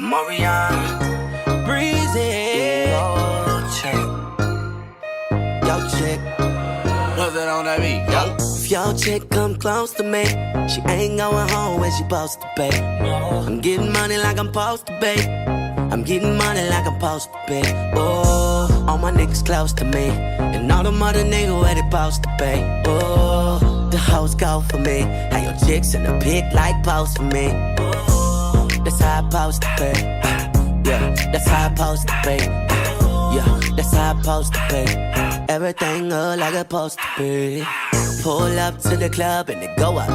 Mariana, breezy. Yo, chick. Yo, chick. What's that on that beat? Yo. If your chick come close to me, she ain't going home when she supposed to be. I'm getting money like I'm supposed to be. I'm getting money like I'm supposed to be. Oh, all my niggas close to me, and all the mother niggas where they supposed to be. Oh, the hoes go for me. How your chicks in the pit like post for me. Oh, that's how I supposed to be. Yeah, that's how I supposed to be. Yeah, that's how I supposed to be. Everything look like it's supposed to be. Pull up to the club and it go up.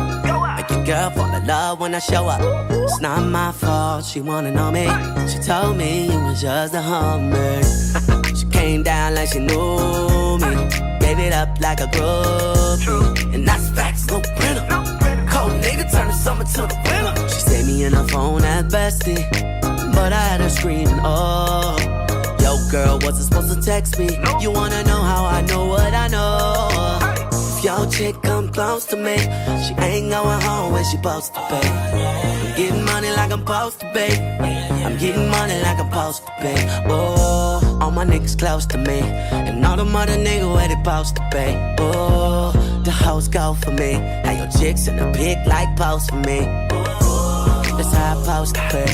Make your girl fall in love when I show up. It's not my fault, she wanna know me. She told me you was just a hummer. she came down like she knew me. Gave it up like a groupie. And that's facts, no printer. Turn the summer to the winter. She saved me in her phone at bestie. But I had her screaming, oh. Yo, girl, wasn't supposed to text me. You wanna know how I know what I know? If your chick come close to me, she ain't going home when she supposed to be. I'm getting money like I'm supposed to be. I'm getting money like I'm supposed to be. Oh, my niggas close to me, and all the mother niggas where they supposed to be. Oh, the hoes go for me. How your chicks in the pic like post for me. That's how I supposed to be.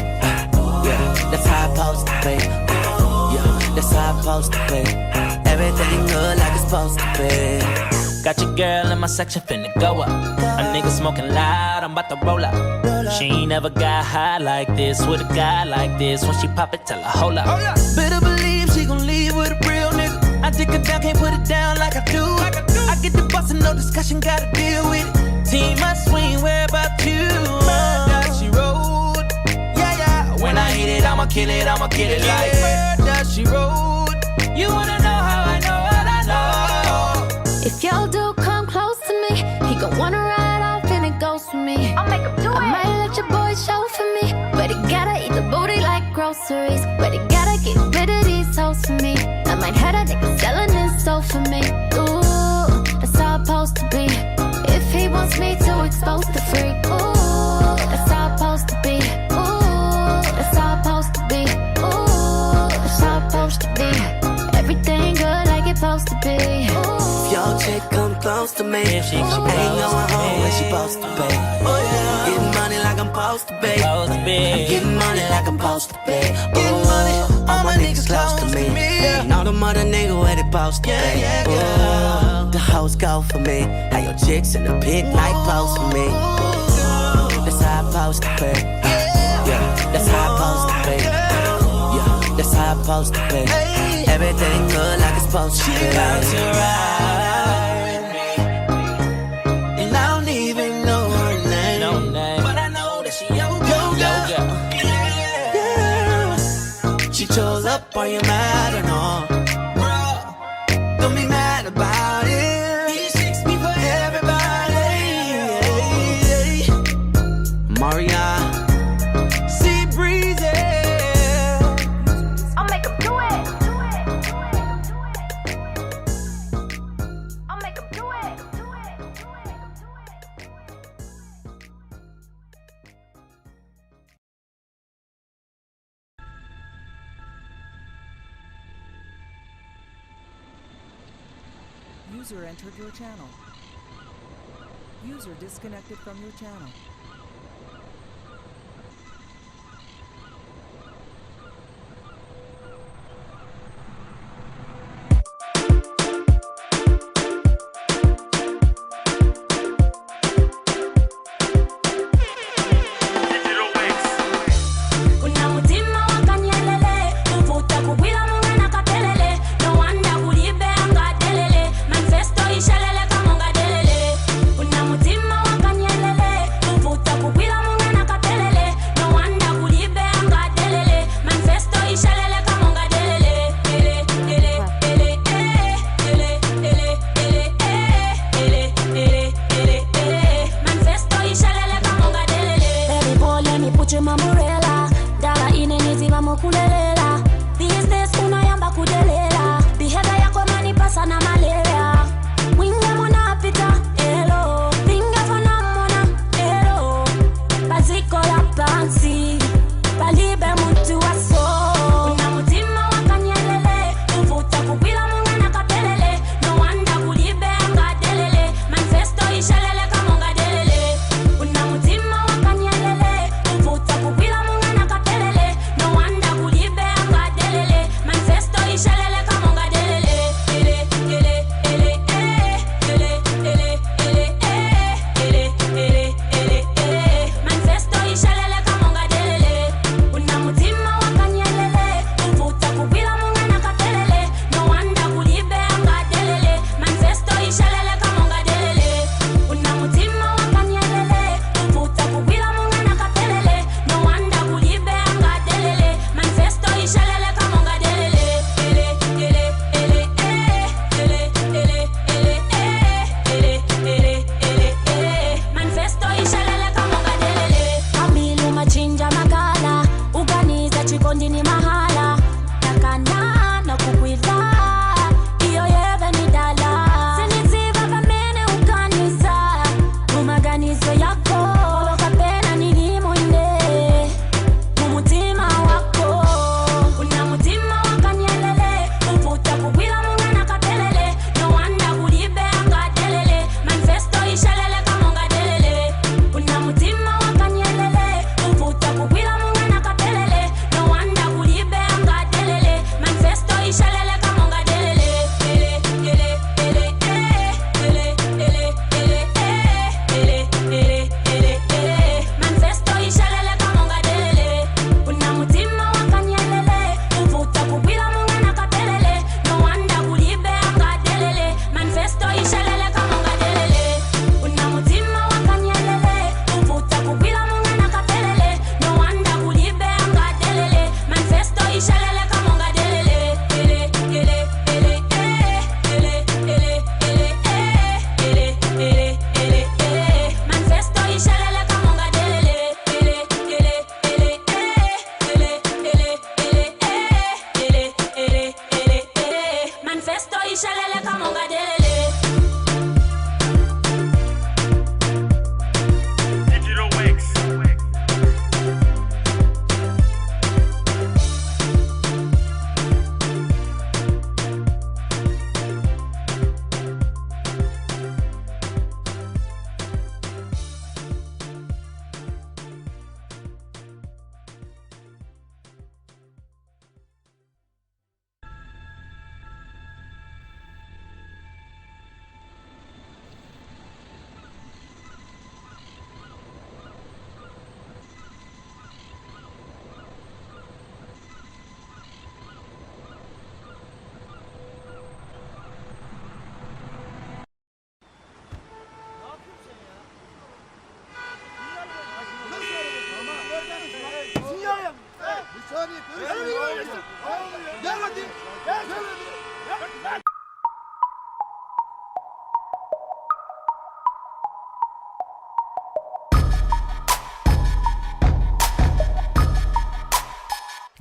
Yeah, that's how I supposed to be. Yeah, that's how I supposed to be. Everything good like it's supposed to be. Got your girl in my section finna go up. A nigga smoking loud, I'm about to roll up. She ain't never got high like this with a guy like this. When she pop it, tell her hold up. Better believe I dick her down, can't put it down like I do. I get the bus and no discussion, gotta deal with it. Team must swing, where about you? Murder, she rode. Yeah, yeah. When I hit it, I'ma kill it, I'ma kill it like murder, she rode. You wanna know how I know what I know? If your dude come close to me, he gon' wanna ride off and it goes for me. I'll make him do it. I might let your boy show for me, but he gotta eat the booty like groceries. But he gotta get rid of these hoes for me. I might have a nigga selling his soul for me. Ooh, that's how I'm supposed to be. If he wants me to expose the freak, ooh, that's how I'm supposed to be. Ooh, that's how I'm supposed to be. Ooh, that's how I'm supposed to be. Everything good like it's supposed to be. If your chick come close to me, If she she come ain't close going home me. when she supposed to be. Oh, I'm getting money like I'm supposed to be. Supposed to be. I'm getting money like I'm supposed to be. Getting money, Ooh, all my niggas close to me. And all the mother niggas where they supposed to be. Ooh, the hoes go for me. How your chicks in the pit like post for me. That's how I supposed to be. Yeah, that's how I supposed to be. Yeah, that's how I supposed to be. Everything good like it's supposed to be. And I don't even know her name. No name. But User entered your channel. User disconnected from your channel.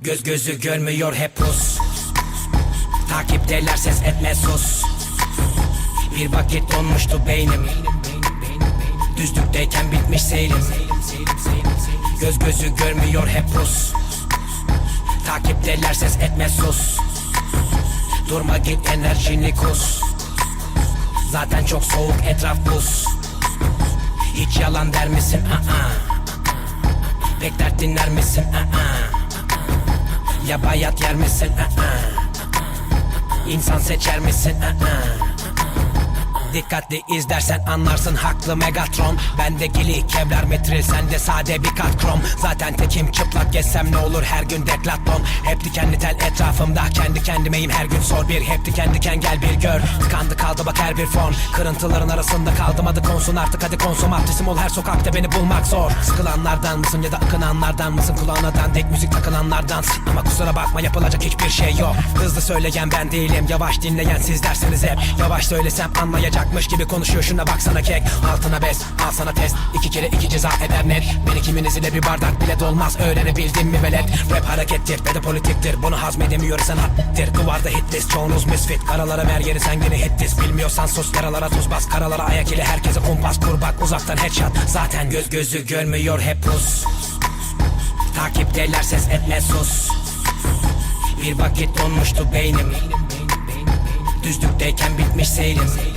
Göz gözü görmüyor hep pus Takipteler ses etme sus Bir vakit donmuştu beynim Düzlükteyken bitmiş seyrim Göz gözü görmüyor hep pus Takipteler ses etme sus Durma git enerjini kus Zaten çok soğuk etraf buz Hiç yalan der misin? Aa. Pek dert dinler misin? Aa. Ya bayat yer misin? Aa. İnsan seçer misin? Aa. Dikkatli izlersen anlarsın haklı Megatron. Bende gili kevlar metril sende sade bir kat krom. Zaten tekim çıplak gezsem ne olur her gün deklatlon Hep dikenli tel etrafımda kendi kendimeyim her gün sor bir. Hep diken diken gel bir gör Tıkandı kaldı bak her bir fon. Kırıntıların arasında kaldım adı konsun artık hadi konsumatrisim ol her sokakta beni bulmak zor. Sıkılanlardan mısın ya da akınanlardan mısın? Kulağına dandik müzik takılanlardan. Ama kusura bakma yapılacak hiçbir şey yok. Hızlı söyleyen ben değilim yavaş dinleyen sizlersiniz hep. Yavaş söylesem anlayacakmış gibi konuşuyor. Şuna baksana kek. Altına bes al sana test. İki kere iki ceza eder net. Beni kiminiz ile bir bardak bile dolmaz. Öğrenebildin mi velet? Rap harekettir ve de politiktir. Bunu hazmedemiyor sanattır. Duvarda hit list çoğunuz misfit. Karalara ver yeri sen gene hit list. Bilmiyorsan sus yaralara tuz bas. Karalara ayak ile herkese kumpas kur bak uzaktan headshot. Zaten göz gözü görmüyor hep pus. Takipteler ses etme sus. Bir vakit donmuştu beynim. Düzlükteyken bitmiş seyrim